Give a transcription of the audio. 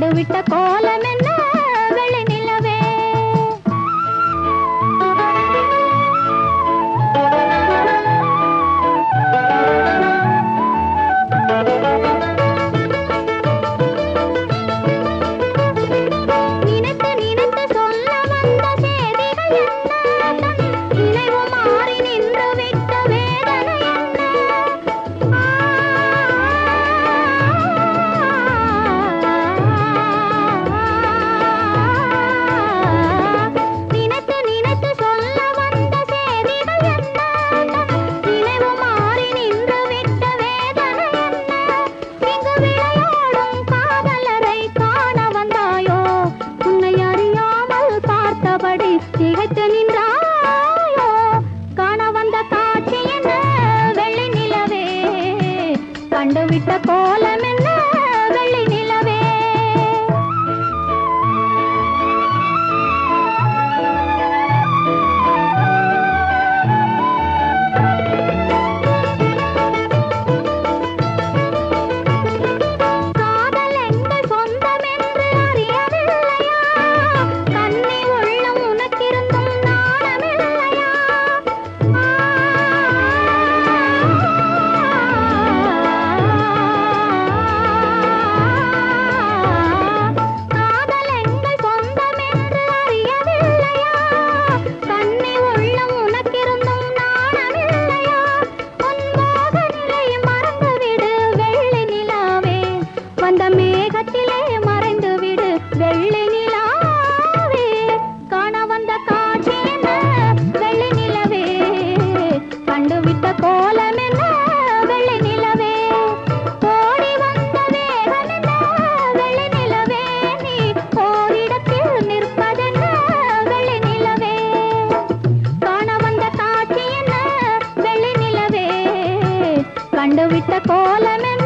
నడువిట కోల பார்த்தபடி திகைத்து நின்றாயோ? காண வந்த காட்சி என்ன? வெள்ளை நிலவே கண்டுவிட்ட கோல மேகத்திலே மறைந்து விடு வெள்ளி நிலாவே. காண வந்த காட்சி என்ன? வெள்ளி நிலவே. கண்டுவிட்ட கோலம் என்ன? வெள்ளி நிலவே. ஓடி வந்த வேகம் என்ன? வெள்ளி நிலவே. நீ ஓரிடத்தில் நிற்பதென்ன கண்டுவிட்ட கோலம்